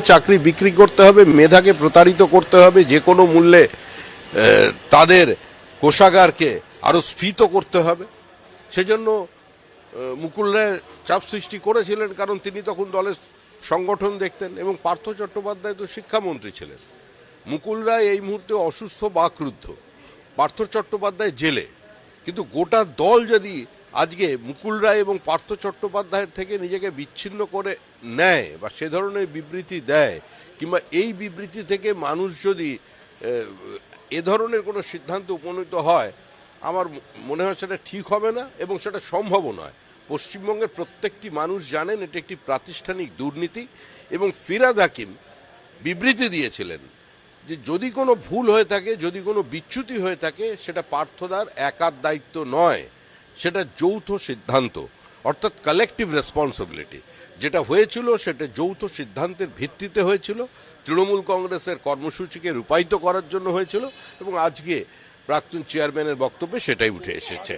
চাকরি বিক্রি করতে হবে, মেধাকে প্রতারিত করতে হবে, যে কোনো মূল্যে তাদের কোষাগারকে আরও স্ফীত করতে হবে। সেজন্য মুকুল চাপ সৃষ্টি করেছিলেন কারণ তিনি তখন দলের সংগঠন দেখতেন এবং পার্থ চট্টোপাধ্যায় তো শিক্ষামন্ত্রী ছিলেন। মুকুল রায় এই মুহূর্তে অসুস্থ বা ক্রুদ্ধ। পার্থ চট্টোপাধ্যায় জেলে। কিন্তু গোটা দল যদি আজকে মুকুল রায় এবং পার্থ চট্টোপাধ্যায়ের থেকে নিজেকে বিচ্ছিন্ন করে নেয় বা সে ধরনের বিবৃতি দেয়, কিংবা এই বিবৃতি থেকে মানুষ যদি, এ ধরনের কোনো সিদ্ধান্ত উপনীত হয়, আমার মনে হয় সেটা ঠিক হবে না এবং সেটা সম্ভবও নয়। পশ্চিমবঙ্গের প্রত্যেকটি মানুষ জানেন এটি একটি প্রাতিষ্ঠানিক দুর্নীতি এবং ফিরাদ হাকিম বিবৃতি দিয়েছিলেন যে যদি কোনো ভুল হয়ে থাকে, যদি কোনো বিচ্যুতি হয়ে থাকে, সেটা পার্থদার একার দায়িত্ব নয়। সেটা যৌথ সিদ্ধান্ত, অর্থাৎ কালেকটিভ রেসপন্সিবিলিটি যেটা হয়েছিল, সেটা যৌথ সিদ্ধান্তের ভিত্তিতে হয়েছিল। তৃণমূল কংগ্রেসের কর্মসূচিকে রূপায়িত করার জন্য হয়েছিল এবং আজকে প্রাক্তন চেয়ারম্যানের বক্তব্যে সেটাই উঠে এসেছে।